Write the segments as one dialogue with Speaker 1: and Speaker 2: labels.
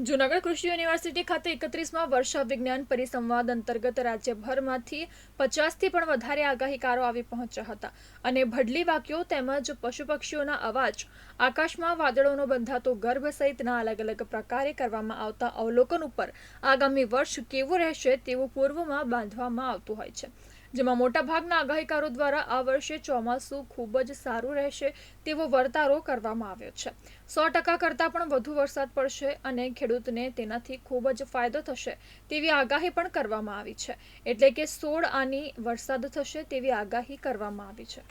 Speaker 1: જૂનાગઢ કૃષિ યુનિવર્સિટી ખાતે એકત્રીસમાં વર્ષા વિજ્ઞાન પરિસંવાદ અંતર્ગત રાજ્યભરમાંથી પચાસથી પણ વધારે આગાહીકારો આવી પહોંચ્યા હતા. અને ભડલી વાક્યો તેમજ પશુ પક્ષીઓના અવાજ, આકાશમાં વાદળોનો બંધાતો ગર્ભ સહિતના અલગ અલગ પ્રકારે કરવામાં આવતા અવલોકન ઉપર આગામી વર્ષ કેવું રહેશે તેવું પૂર્વમાં બાંધવામાં આવતું હોય છે. જેમાં મોટાભાગના આગાહીકારો દ્વારા આ વર્ષે ચોમાસું ખૂબ જ સારું રહેશે તેવો વર્તારો કરવામાં આવ્યો છે. સો ટકા કરતાં પણ વધુ વરસાદ પડશે અને ખેડૂતને તેનાથી ખૂબ જ ફાયદો થશે તેવી આગાહી પણ કરવામાં આવી છે. એટલે કે સોળ આની વરસાદ થશે તેવી આગાહી કરવામાં આવી છે.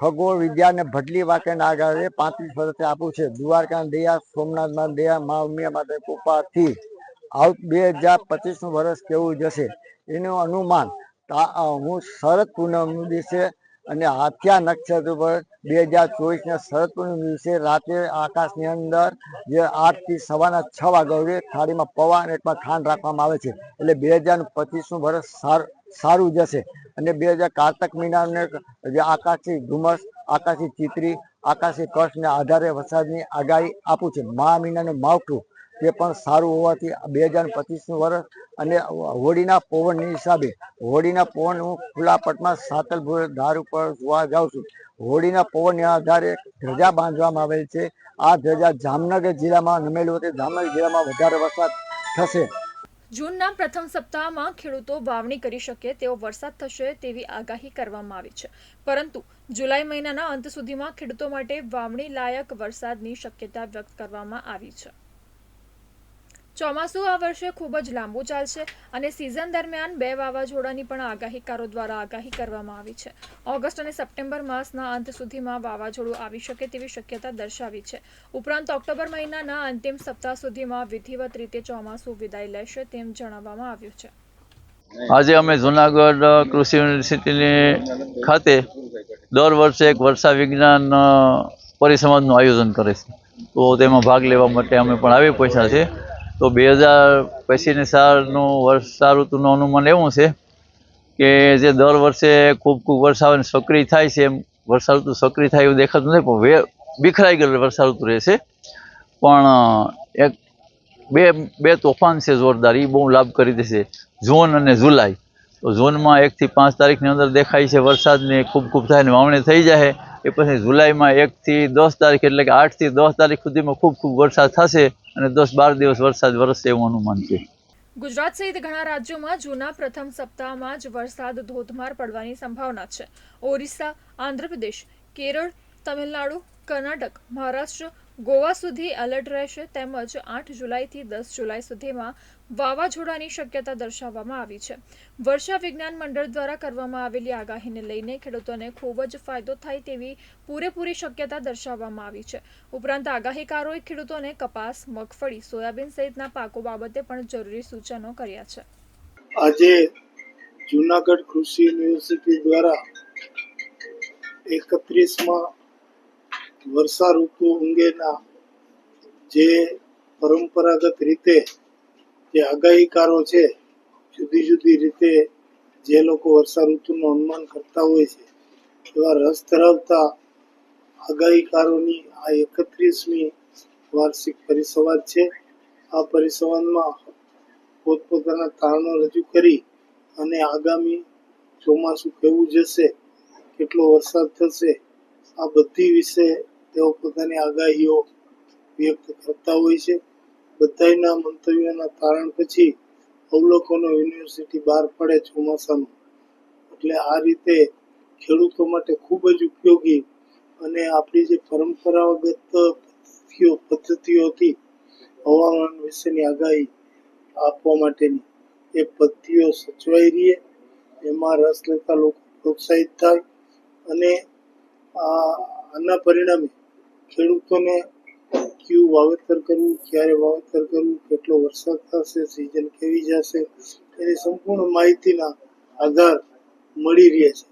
Speaker 2: ખગોળ વિદ્યા ને ભડલી વાક્યના આધારે પાંત્રીસ વર્ષે આપું છે. દ્વારકા દયા, સોમનાથમાં દયા, મા ઉમિયા માટે કૃપાથી આવ બે હજાર પચીસનું વર્ષ કેવું જશે એનું અનુમાન હું શરદ પૂનમનું દિવસે અને હાથિયા નક્ષત્ર ઉપર બે હજાર ચોવીસના શરદ પૂનમ દિવસે રાત્રે આકાશની અંદર જે આઠથી સવારના છ વાગ્યા સુધી થાળીમાં પૌવા અને એકમાં ખાંડ રાખવામાં આવે છે. એટલે બે હજાર પચીસનું વર્ષ સારું સારું જશે. અને બે હજાર કાર્તક મહિનાને જે આકાશી ધુમ્મસ, આકાશી ચિત્રી, આકાશી કચ્છને આધારે વરસાદની આગાહી આપું છે. મહા મહિનાનું માવઠું તે પણ સારું હોવાથી બે હજાર પચીસનું વર્ષ અને હોળીના પવનની હિસાબે, હોળીના પવન હું ખુલ્લા પટમાં સાતલપુર ધાર ઉપર જોવા જાઉં છું. હોળીના પવનના આધારે ધજા બાંધવામાં આવેલ છે. આ ધજા જામનગર જિલ્લામાં નમેલું હતી. જામનગર જિલ્લામાં વધારે વરસાદ થશે.
Speaker 1: જૂનના પ્રથમ સપ્તાહમાં ખેડૂતો વાવણી કરી શકે તેવો વરસાદ થશે તેવી આગાહી કરવામાં આવી છે. પરંતુ જુલાઈ મહિનાના અંત સુધીમાં ખેડૂતો માટે વાવણી લાયક વરસાદની શક્યતા વ્યક્ત કરવામાં આવી છે. ચોમાસું આ વર્ષે ખૂબ જ લાંબુ ચાલશે અને સિઝન દરમિયાન બે વાવાઝોડાની પણ આગાહીકારો દ્વારા આગાહી કરવામાં આવી છે. ઓગસ્ટ અને સપ્ટેમ્બર માસના અંત સુધીમાં વાવાઝોડું આવી શકે તેવી શક્યતા દર્શાવી છે. ઉપરાંત ઓક્ટોબર મહિનાના અંતિમ સપ્તાહ સુધીમાં વિધિવત રીતે ચોમાસું વિદાય લેશે તેમ જણાવવામાં આવ્યું છે.
Speaker 3: આજે અમે જુનાગઢ કૃષિ યુનિવર્સિટીની ખાતે દર વર્ષે એક વર્ષા વિજ્ઞાન પરિસંવાદનું આયોજન કરે છે. તો તેમાં ભાગ લેવા માટે અમે પણ આવી પહોંચ્યા છે તો બે હજાર પછીની સાલનું વર્ષા ઋતુનું અનુમાન એવું છે કે જે દર વર્ષે ખૂબ ખૂબ વરસાદ સક્રિય થાય છે એમ વર્ષા ઋતુ સક્રિય થાય એવું દેખાતું નથી, પણ વે વિખરાઈ ગયેલું વર્ષા ઋતુ રહેશે પણ, એક બે બે તોફાન છે જોરદાર એ બહુ લાભ કરી દેશે જૂન અને જુલાઈ. તો જૂનમાં એકથી પાંચ તારીખની અંદર દેખાય છે વરસાદની, ખૂબ ખૂબ થાય વાવણી થઈ જાય. એ પછી જુલાઈમાં એકથી દસ તારીખ એટલે કે આઠથી દસ તારીખ સુધીમાં ખૂબ ખૂબ વરસાદ થશે અને દસ બાર દિવસ વરસાદ વરસશે એવું અનુમાન છે.
Speaker 1: ગુજરાત સહિત ઘણા રાજ્યોમાં જૂના પ્રથમ સપ્તાહમાં જ વરસાદ ધોધમાર પડવાની સંભાવના છે. ઓરિસ્સા, આંધ્રપ્રદેશ, કેરળ, તમિલનાડુ, કર્ણાટક, મહારાષ્ટ્ર ગોવા સુધી એલર્ટ રહેશે તેમજ આઠ જુલાઈથી દસ જુલાઈ સુધીમાં વાવાઝોડાની શક્યતા દર્શાવવામાં આવી છે. વર્ષા વિજ્ઞાન મંડળ દ્વારા કરવામાં આવેલી આગાહીને લઈને ખેડૂતોને ખૂબ જ ફાયદો થાય તેવી પૂરેપૂરી શક્યતા દર્શાવવામાં આવી છે. ઉપરાંત આગાહીકારોએ ખેડૂતોને કપાસ, મગફળી, સોયાબીન સહિતના પાકો બાબતે પણ જરૂરી સૂચનો કર્યા છે.
Speaker 4: આજે જુનાગઢ કૃષિ યુનિવર્સિટી દ્વારા એકત્રીસમાં વર્ષા ઋતુ અંગેના જે પરંપરાગત રીતે જે આગાહીકારો છે, જુદી જુદી રીતે જે લોકો વર્ષા ઋતુનું અનુમાન કરતા હોય છે, એવા રસ ધરાવતા આગાહીકારોની આ એકત્રીસમી વાર્ષિક પરિસંવાદ છે. આ પરિસંવાદમાં પોતપોતાના તારણો રજૂ કરી અને આગામી ચોમાસું કેવું જશે, કેટલો વરસાદ થશે, આ બધી વિશે તેઓ પોતાની આગાહીઓ વ્યક્ત કરતા હોય છે. બધાના મંતવ્યોના તારણ પછી અવલોકનો યુનિવર્સિટી બહાર પડે ચોમાસાનું એટલે આ રીતે ખેડૂતો માટે ખૂબ જ ઉપયોગી અને આપણી જે પરંપરાગત પદ્ધતિઓ પદ્ધતિઓ હતી, હવામાન વિશેની આગાહી આપવા માટેની, એ પદ્ધતિઓ સચવાઈ રહે એમાં રસ લેતા લોકો પ્રોત્સાહિત થાય અને આના પરિણામે ખેડૂતોને કયું વાવેતર કરવું, ક્યારે વાવેતર કરવું, કેટલો વરસાદ થશે સિઝન કેવી જશે એની સંપૂર્ણ માહિતીના આધાર મળી રહે છે.